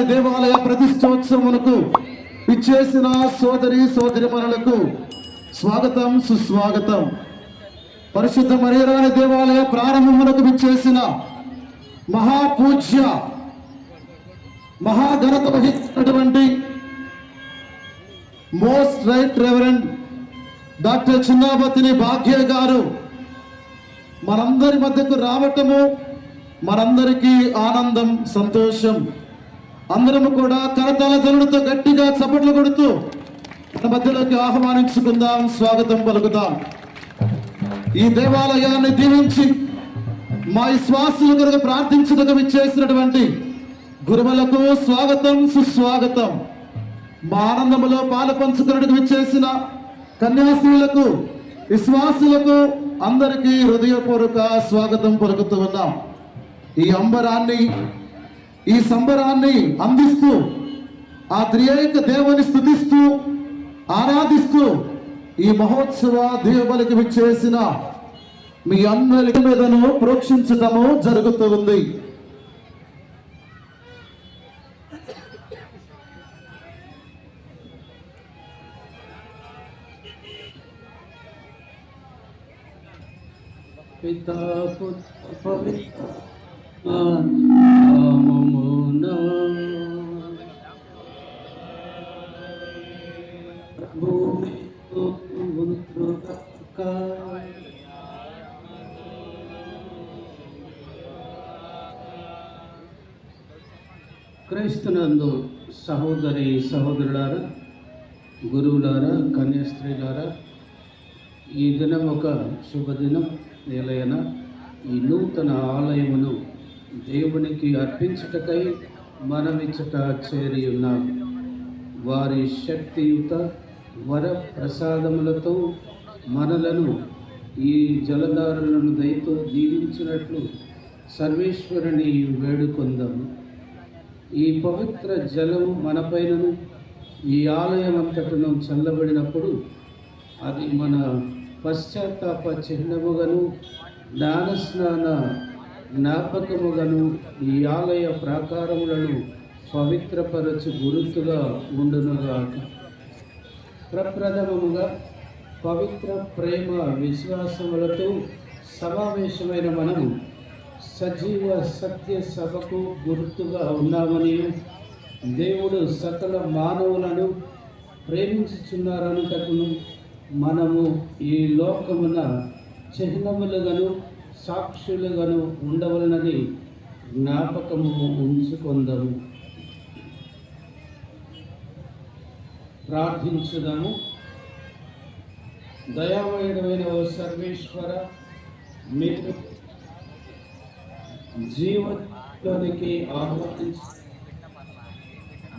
దేవాలయ ప్రతిష్టోత్సవమునకు ఇచ్చేసిన సోదరి సోదరిమణులకు స్వాగతం సుస్వాగతం. పరిశుద్ధ మరేరాని దేవాలయ ప్రారంభమునకు విచ్చేసిన మహాపూజ్య మహాఘనత వహించినటువంటి most right reverend doctor చిన్నాపతిని Bhagya గారు మనందరి మధ్యకు రావటము మనందరికీ ఆనందం సంతోషం. అందరము కూడా కరతాల ధనుడితో గట్టిగా చప్పట్లు కొడుతూ మన మధ్యలోకి ఆహ్వానించుకుందాం స్వాగతం పలుకుదాం. ఈ దేవాలయాన్ని దీవించి మా విశ్వాసులు కనుక ప్రార్థించదకు ఇచ్చేసినటువంటి గురువులకు స్వాగతం సుస్వాగతం. మా ఆనందములో పాలు పంచుకున్నట్టుకు విచ్చేసిన కన్యాశ్రీలకు విశ్వాసులకు అందరికీ హృదయపూర్వక స్వాగతం పలుకుతూ ఉన్నాం. ఈ అంబరాన్ని ఈ సంబరాన్ని అందిస్తూ ఆ త్రియేక దేవుని స్థుతిస్తూ ఆరాధిస్తూ ఈ మహోత్సవ దేవబలికి విచ్చేసిన మీ అందరి మీదను ప్రోక్షించటము జరుగుతూ ఉంది. పితా పుత్ర పవిత్ర నామమున భూమి క్రైస్తునందు సహోదరి సహోదరులారా గురువులారా కన్యాస్త్రీలారా ఈ దినం ఒక శుభదినం నిలయన ఈ నూతన ఆలయమును దేవునికి అర్పించుటకై మనమిచ్చుట చేరి ఉన్నాం. వారి శక్తియుత వర ప్రసాదములతో మనలను ఈ జలధారులను దయతో దీవించినట్లు సర్వేశ్వరుని వేడుకొందాము ఈ పవిత్ర జలము మనపైనను ఈ ఆలయం అంతటను చల్లబడినప్పుడు అది మన పశ్చాత్తాప చిహ్నముగను జ్ఞానస్నాన జ్ఞాపకముగను ఈ ఆలయ ప్రాకారములను పవిత్రపరచు గురుతుగా ఉండునుగాక. ప్రప్రథమముగా పవిత్ర ప్రేమ విశ్వాసములతో సమావేశమైన మనము సజీవ సత్య సభకు గుర్తుగా ఉన్నామని దేవుడు సకల మానవులను ప్రేమించుచున్నారనుటకును మనము ఈ లోకమున చిహ్నములుగాను సాక్షులుగాను ఉండవలనని జ్ఞాపకము ఉంచుకుందాము ప్రార్థించుదాము. దయామయుడమైన ఓ సర్వేశ్వర మీరు జీవనానికి ఆహ్వానించి.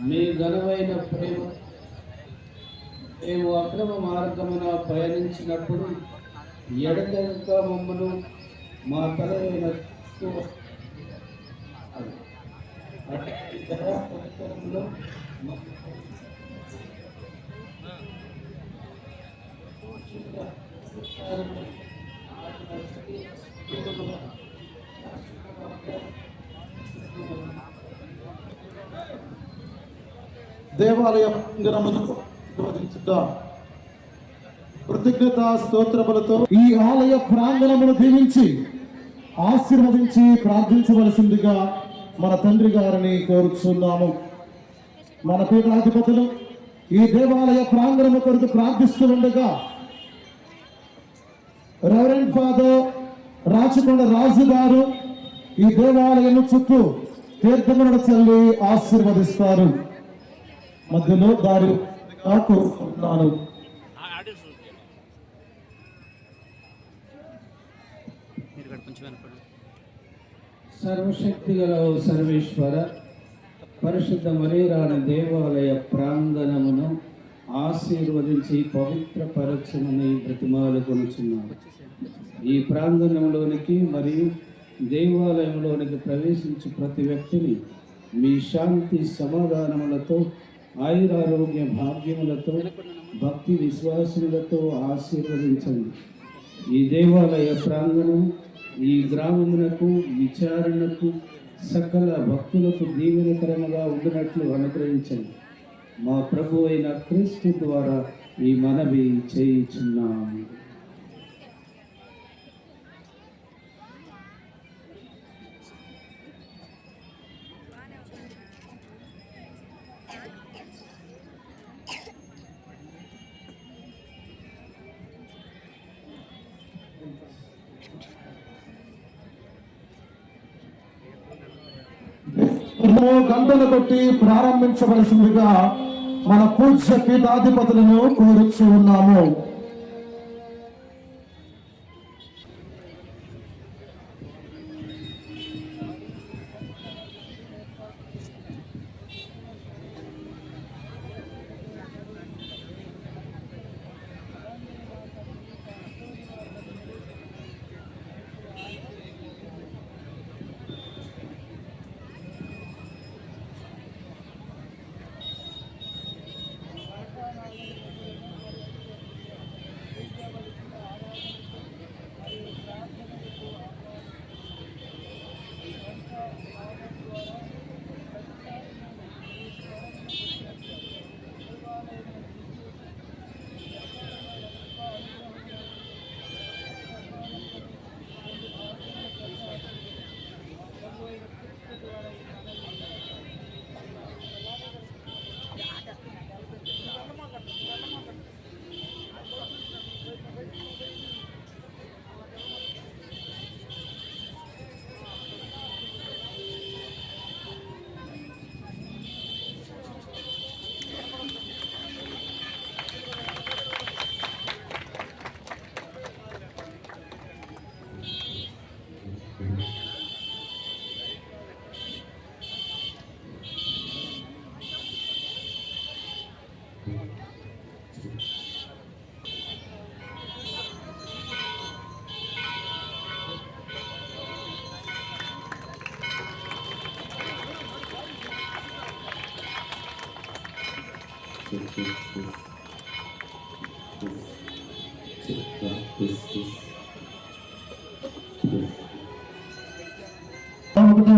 మీ ఘనమైన ప్రేమ మేము అక్రమ మార్గమున పయనించినప్పుడు ఎడతెగక మమ్మను మా తలైన అట్టి దయాపరికరంలో దేవాలయ ప్రాంగణమును నిర్వహించుట కృతజ్ఞత స్తోత్రములతో ఈ ఆలయ ప్రాంగణమును దీవించి ఆశీర్వదించి ప్రార్థించవలసిందిగా మన తండ్రి గారిని కోరుచున్నాము. మన పీఠాధిపతులు ఈ దేవాలయ ప్రాంగణము కొరకు ప్రార్థిస్తూ ఉండగా రెవరెండ్ ఫాదర్ రాచకొండ రాజు గారు ఈ దేవాలయం చుట్టూ తీర్థములను చల్లి ఆశీర్వదిస్తారు. మధ్యలో దారి కోరుకుంటున్నాను సర్వశక్తి గల సర్వేశ్వర పరిశుద్ధ మరీరాణ దేవాలయ ప్రాంగణమును ఆశీర్వదించి పవిత్ర పరచమని బ్రతిమాలు కొనుచున్నాడు. ఈ ప్రాంగణంలోనికి మరియు దేవాలయంలోనికి ప్రవేశించు ప్రతి వ్యక్తిని మీ శాంతి సమాధానములతో ఆయురారోగ్య భాగ్యములతో భక్తి విశ్వాసములతో ఆశీర్వదించండి. ఈ దేవాలయ ప్రాంగణం ఈ గ్రామమునకు విచారణకు సకల భక్తులకు దీవెనకరముగా ఉండినట్లు అనుగ్రహించండి. మా ప్రభు అయిన క్రీస్తు ద్వారా ఈ మనవి చేయించున్నాము. మనము గంటలు కొట్టి ప్రారంభించవలసిందిగా మన పూజ్య పీఠాధిపతులను కోరుచు ఉన్నాము.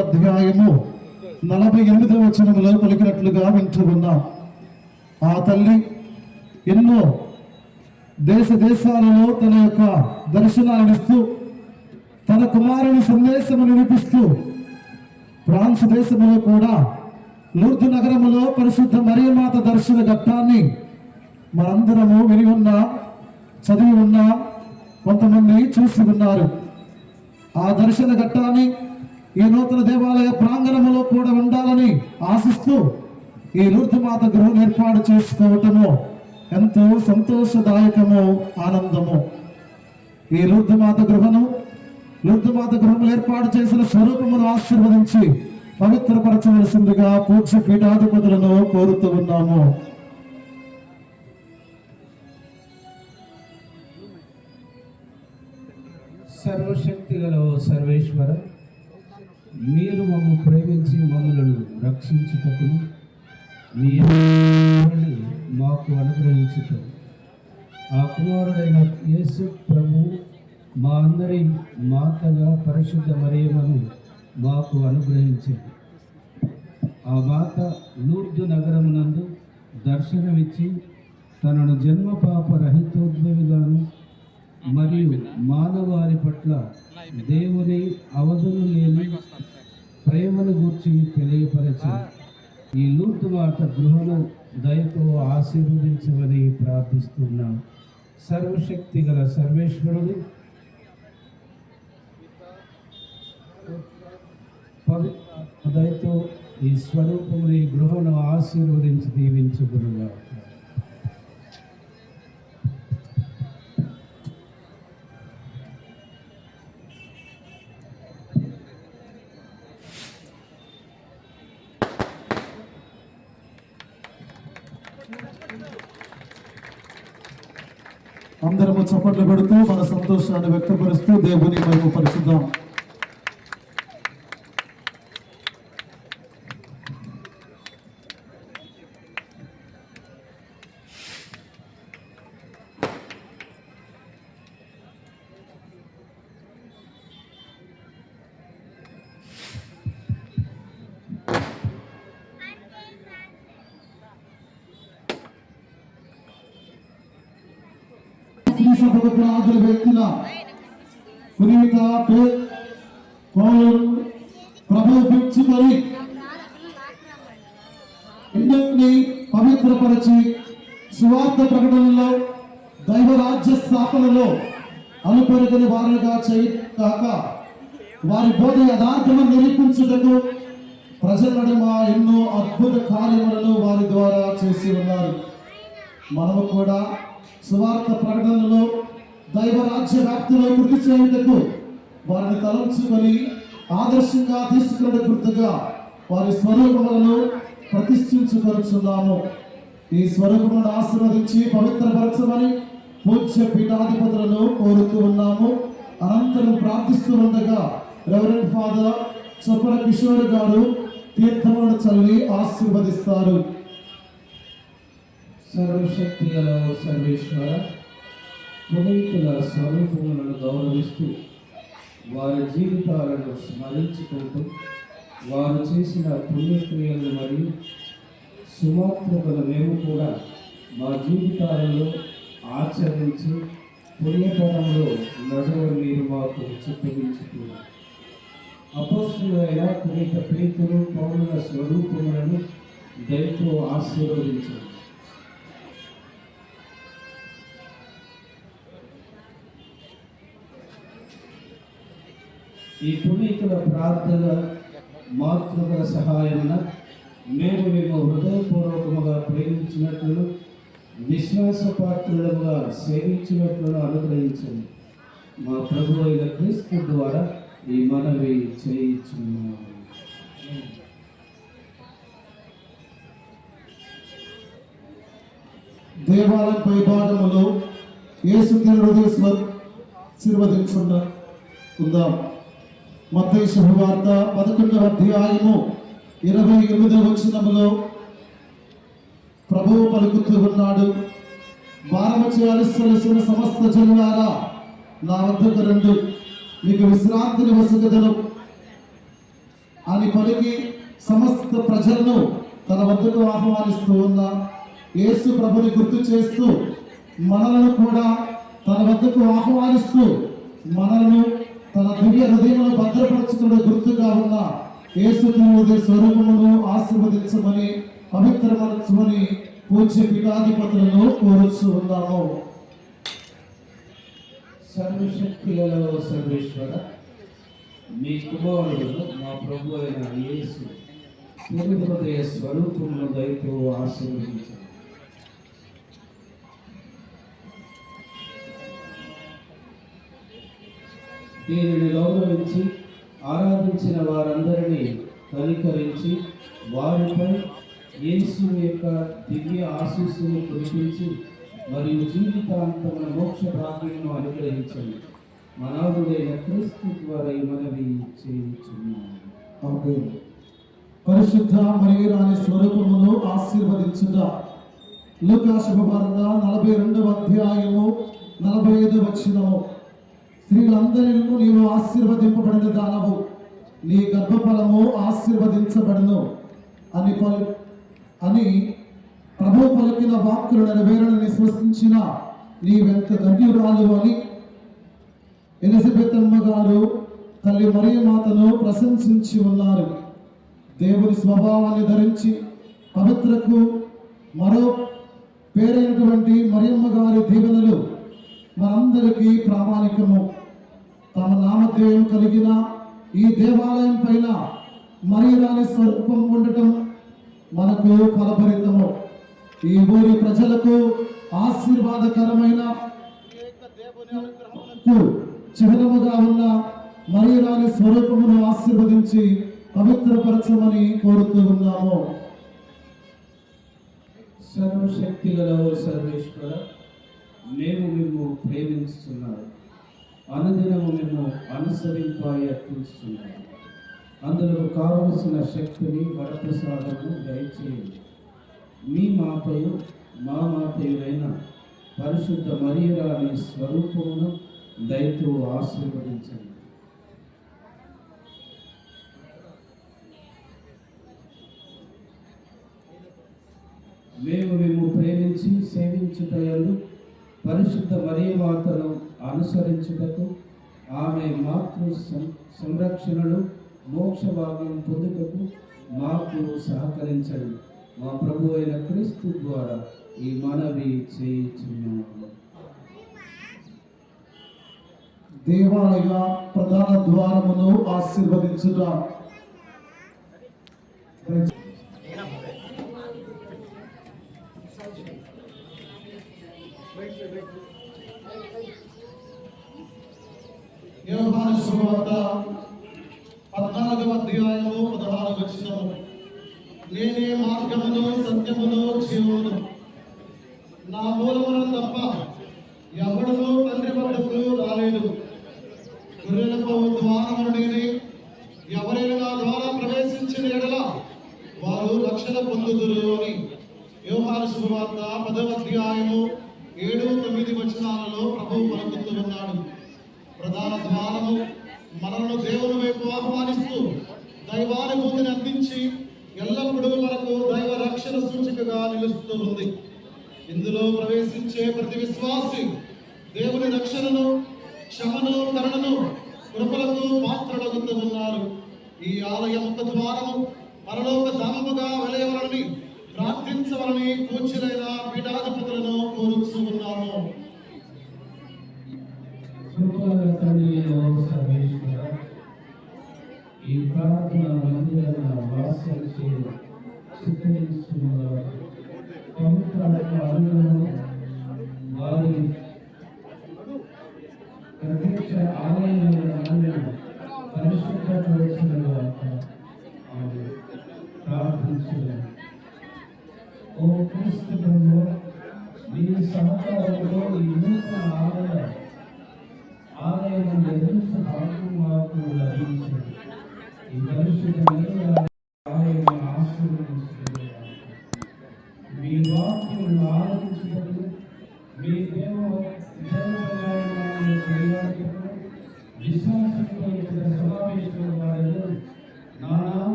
అధ్యాయము నలభై ఎనిమిదవ వచనంలో పలికినట్లుగా వింటూ ఉన్నాం. ఆ తల్లి ఎన్నో దేశ దేశాలలో తన యొక్క దర్శనాలను ఇస్తూ తన కుమారుని సందేశము వినిపిస్తూ ఫ్రాన్స్ దేశములో కూడా లూర్దు నగరములో పరిశుద్ధ మరియమాత దర్శన ఘట్టాన్ని మనందరము విని ఉన్నా చదివి ఉన్నా కొంతమంది చూసి ఉన్నారు. ఆ దర్శన ఘట్టాన్ని ఈ నూతన దేవాలయ ప్రాంగణములో కూడా ఉండాలని ఆశిస్తూ ఈ మాత గృహం ఏర్పాటు చేసుకోవటము ఎంతో సంతోషదాయకము ఆనందము. ఈ మాత గృహను మాత గృహములు ఏర్పాటు చేసిన స్వరూపమును ఆశీర్వదించి పవిత్రపరచవలసిందిగా పూజ్య పీఠాధిపతులను కోరుతూ ఉన్నాము. సర్వశక్తి గల సర్వేశ్వర మీరు మమ్ము ప్రేమించి మమ్మలను రక్షించుటకును మీ మాకు అనుగ్రహించుట ఆ కుమారుడైన యేసు ప్రభు మా అందరి మాతగా పరిశుద్ధ మరియమను మాకు అనుగ్రహించింది. ఆ మాత లూర్దు నగరమునందు దర్శనమిచ్చి తనను జన్మ పాప రహితోద్భవిగాను మరియు మానవాళి పట్ల దేవుని అవధులు లేని ప్రేమను గూర్చి తెలియపరచి. ఈ లూర్దు మాట గృహను దయతో ఆశీర్వదించమని ప్రార్థిస్తున్నాం. సర్వశక్తి గల సర్వేశ్వరుడు పవిత్ర దయతో ఈ గృహను ఆశీర్వదించి దీవించుకునుగా అందరము చప్పట్లు పెడుతూ మన సంతోషాన్ని వ్యక్తపరుస్తూ దేవుని మేము పరిశుద్ధాం. పవిత్రపరిచి సువార్త ప్రకటనలో దైవ రాజ్య స్థాపనలో అనుపరిగని వారిగా చేయి కాక వారి బోధ యథార్థము నిరూపించుటకు ప్రజల నడుమ ఎన్నో అద్భుత కార్యములను వారి ద్వారా చేసి ఉన్నారు. మనము కూడా సువార్త ప్రకటనలో దైవ రాజ్య వ్యాప్తిలో కృతి చేయుటకు వారిని తలంచుకొని ఆదర్శంగా తీసుకున్న గుర్తుగా వారి స్వరూపములను ప్రతిష్ఠించుకొనుచున్నాము. ఈ స్వరూపములను ఆశీర్వదించి పవిత్రపరచమని పూజ్య పీఠాధిపతులను కోరుతూ ఉన్నాము. అనంతరం ప్రార్థిస్తూ ఉండగా రెవరెంట్ ఫాదర్ చొప్పర కిషోర్ గారు తీర్థములను చల్లి ఆశీర్వదిస్తారు. సర్వశక్తి సర్వేశ్వర పునీతుల స్వరూపములను గౌరవిస్తూ వారి జీవితాలను స్మరించుకుంటూ వారు చేసిన పుణ్యక్రియలను మరియు సుమాత్మకుల మేము కూడా మా జీవితాలలో ఆచరించి పుణ్యకరంలో నడువ మీరు మాకు చిత్తగించుతున్నారు అపోస్తులైన పునీత ప్రీతులు పౌరుల స్వరూపములను దయతో ఆశీర్వదించారు ఈ పునీతుల ప్రార్థన మాతృకల సహాయమున మేము మేము హృదయపూర్వకముగా ప్రేమించినట్లు విశ్వాసపాత్రులుగా సేవించినట్లు అనుగ్రహించండి. మా ప్రభు అయిన క్రీస్తు ద్వారా ఈ మనవి చేయించున్నాము. దేవాలయం పైభాగంలో యేసు హృదయ ఆశీర్వదించున్న ఉందాం. మత శుభవార్త పదకొండవ అధ్యాయము ఇరవై ఎనిమిదవ వచనంలో ప్రభువు పలుకుతూ ఉన్నాడు భారము చేయాల్సిన సమస్త జనులారా నా వద్దకు రెండు. మీకు విశ్రాంతిని వసగదను అని పలికి సమస్త ప్రజలను తన వద్దకు ఆహ్వానిస్తూ ఉన్న యేసు ప్రభుని గుర్తు చేస్తూ మనలను కూడా తన వద్దకు ఆహ్వానిస్తూ మనలను తన దివ్య హృదయంలో భద్రపరచుకునే గుర్తుగా ఉన్న యేసు స్వరూపమును ఆశీర్వదించమని పవిత్రపరచమని పూజ్య పీఠాధిపతులను కోరుచు ఉన్నాము. సర్వశక్తులలో సర్వేశ్వర మీ కుమారుడు మా ప్రభు అయిన యేసు తిరు స్వరూపమును దయతో ఆశీర్వదించండి దీనిని గౌరవించి ఆరాధించిన వారందరినీ కనికరించి వారిపై యేసు యొక్క దివ్య ఆశీస్సును కురిపించి మరియు జీవితాంతమైన మోక్ష భాగ్యమును అనుగ్రహించండి. మనాథుడైన క్రీస్తు ద్వారా మనవి చేయుచున్నాము పరిశుద్ధ పరిశుద్ధ మరియరాని స్వరూపమును ఆశీర్వదించుట. లూకా శుభవార్త నలభై రెండవ అధ్యాయము నలభై ఐదు వచ్చినము స్త్రీలందరిలో నీవు ఆశీర్వదింపబడిన దానవు నీ గర్భఫలము ఆశీర్వదించబడును అని పలు అని ప్రభు పలికిన వాక్కులు నెరవేరని విశ్వసించిన నీవెంత ధన్యురాలు అని ఎలిజబెత్ అమ్మ గారు తల్లి మరియమాతను ప్రశంసించి ఉన్నారు. దేవుని స్వభావాన్ని ధరించి పవిత్రకు మరో పేరైనటువంటి మరియమ్మ గారి దీవెనలు మనందరికీ ప్రామాణికము. తమ నామధేయం కలిగిన ఈ దేవాలయం పైన మరియరాని స్వరూపం ఉండటం మనకు ఫలభరితము. ఈ ఊరి ప్రజలకు ఆశీర్వాదకరమైన చిహ్నముగా ఉన్న మరియరాని స్వరూపమును ఆశీర్వదించి పవిత్రపరచమని కోరుతూ ఉన్నాము. సర్వశక్తి గల సర్వేశ్వర మేము మిమ్ము ప్రేమించుతున్నాము అనుదినము మేము అనుసరింప అర్పించుతున్నాము అందులో కావలసిన శక్తిని వరప్రసాదము దయచేయండి. మీ మాతయు మా మాతయుడైన పరిశుద్ధ మరియరాని స్వరూపమును దయతో ఆశీర్వదించండి. మేము మేము ప్రేమించి సేవించుటయలు పరిశుద్ధ మరియమాతను అనుసరించుటకు ఆమె మాతృ సంరక్షణలో మోక్ష భాగ్యం పొందుటకు మాకు సహకరించండి. మా ప్రభు అయిన క్రీస్తు ద్వారా ఈ మనవి చేయించున్నాము. దేవాలయ ప్రధాన ద్వారమును ఆశీర్వదించుట. యోహాను శుభవార్త పద్నాలుగవ అధ్యాయము పదహారు వచ్చినము నేనే మార్గమును సత్యమును జీవమును. నా మూలమున o a família da que a vida da nossa vida se tenha se mudado. Vamos para.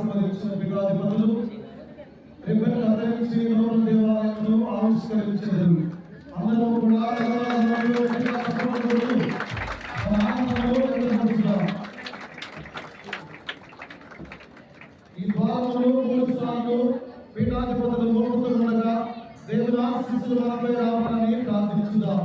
ఆశీర్వదించిన విగ్రహాధిపతులు రిబ్బన్ కత్తిరించి నూతన దేవాలయంలో ఆవిష్కరించారు అందరూ కూడా ఈ ద్వారములు మూడు పీఠాధిపతులు మూడుతుండగా దేవుని ఆశీస్సులు రావడానికి ప్రార్థించుదాం.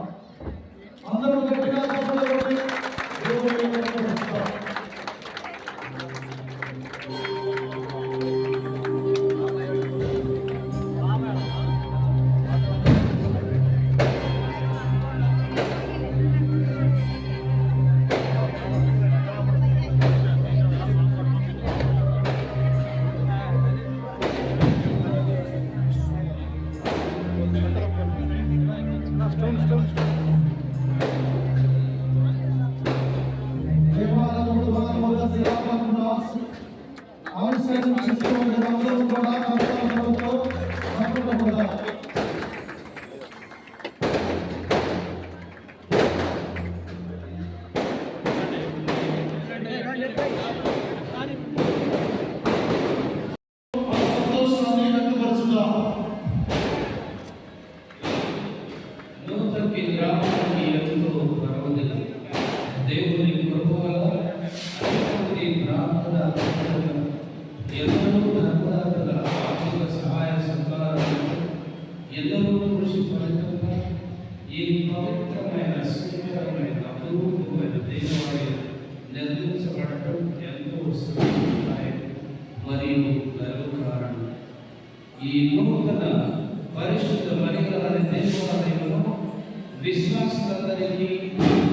be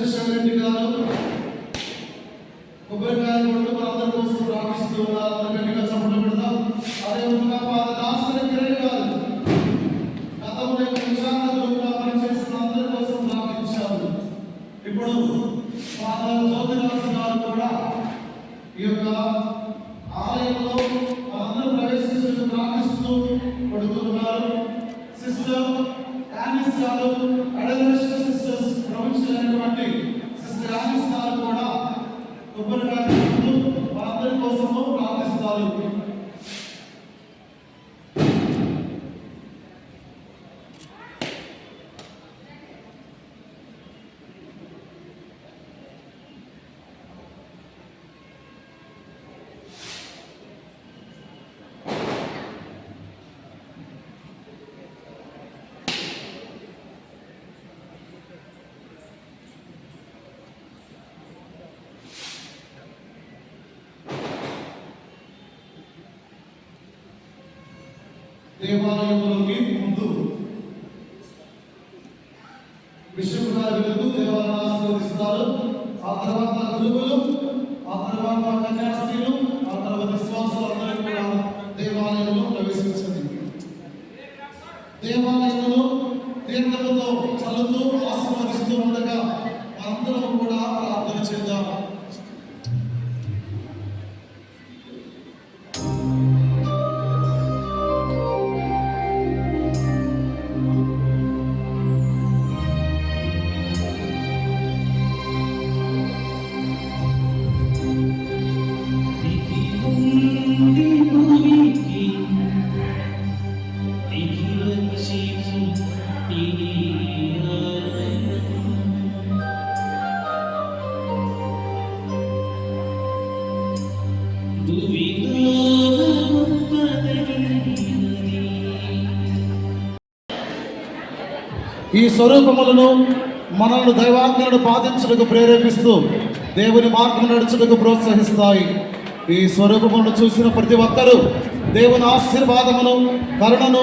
చంద్రశేఖర్ గారు కొబ్బరికాయ కొడుతూ మనందరి కోసం ప్రార్థిస్తూ ఉన్నారు అందరి గట్టిగా చప్పట్లు పెడదాం అదేవిధంగా ఫాదర్ దాసరి కిరణ్ గారు గతంలో యొక్క విచారణ గ్రూప్గా పనిచేసిన అందరి కోసం ప్రార్థించారు ఇప్పుడు ఫాదర్ జ్యోతిరాజు గారు కూడా ఈ యొక్క ఆలయంలో మనందరూ ప్రవేశించడానికి ప్రార్థిస్తూ పడుతున్నారు సిస్టర్ యానిస్ గారు అడలరేషన్ సిస్టర్స్ ప్రొవిన్షియల్ అయినటువంటి సిస్టర్ యానిస్ గారు కూడా కొబ్బరికాయ కొడుతూ మనందరి కోసము ప్రార్థిస్తారు దేవాలయంలోకి ముందు బిషప్ గారి వెలుగు ఆశీర్వదిస్తారు ఆ తర్వాత గురువులు ఆ తర్వాత కన్యాస్త్రీలు ఆ తర్వాత విశ్వాసులు అందరూ కూడా దేవాలయంలో ప్రవేశించింది దేవాలయంలో తీర్థముతో చల్లుతూ ఆశీర్వదిస్తూ ఉండగా అందరం కూడా ప్రార్థన చేద్దాము ఈ స్వరూపములను మనల్ని దైవాజ్ఞలను పాటించుటకు ప్రేరేపిస్తూ దేవుని మార్గం నడుచుటకు ప్రోత్సహిస్తాయి. ఈ స్వరూపములను చూసిన ప్రతి ఒక్కరూ దేవుని ఆశీర్వాదమును కరుణను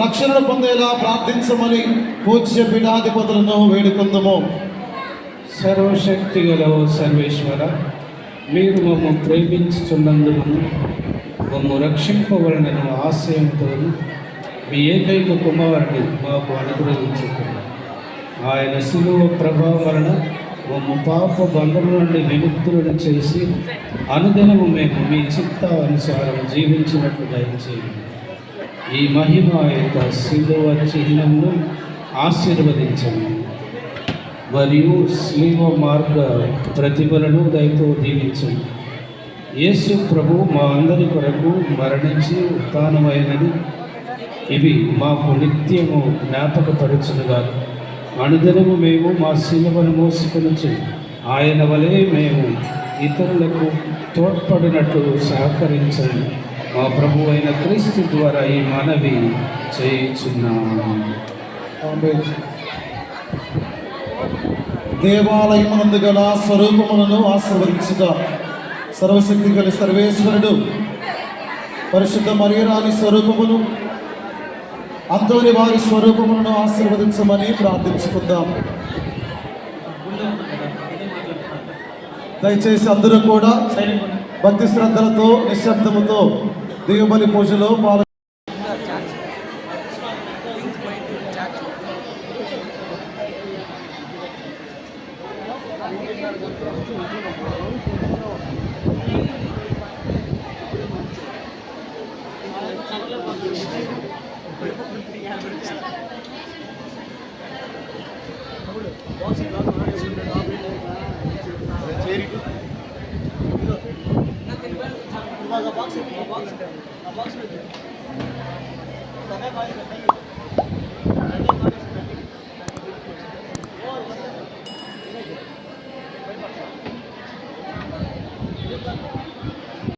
రక్షణను పొందేలా ప్రార్థించమని పూజ్య పీఠాధిపతులను వేడుకుందము. సర్వశక్తి గల సర్వేశ్వర మీరు మమ్ము ప్రేమించుచున్నందుకు మమ్మ రక్షింపవలనను ఆశయంతో మీ ఏకైక కుమారుని మాకు అనుగ్రహించుకుని ఆయన శిలువ ప్రభావం వలన మమ్ము పాప బంధం నుండి విముక్తులను చేసి అనుదినము మేము మీ చిత్త అనుసారం జీవించినట్లు దయచేయండి ఈ మహిమ యొక్క శిలువ చిహ్నమును ఆశీర్వదించండి మరియు స్లీవ మార్గ ప్రతిభలను దయతో దీవించండి యేసు ప్రభు మా అందరి కొరకు మరణించి ఉత్థానమైనది. ఇవి మాకు నిత్యము జ్ఞాపకపరచునుగా అనుదినము మేము మా శిలువను మోసుకొనుచు. ఆయన వలె మేము ఇతరులకు తోడ్పడినట్లు సహకరించండి మా ప్రభు అయిన క్రీస్తు ద్వారా ఈ మనవి చేయించున్నాము దేవాలయం దేవాలయమునందు గల స్వరూపములను ఆశీర్వదించుట. సర్వశక్తి గల సర్వేశ్వరుడు. పరిశుద్ధ మరియరాని స్వరూపమును అందరి వారి స్వరూపములను ఆశీర్వదించమని ప్రార్థించుకుందాం. దయచేసి అందరూ కూడా భక్తి శ్రద్ధలతో నిశ్శబ్దముతో దిగుబలి పూజలో పాల్గొ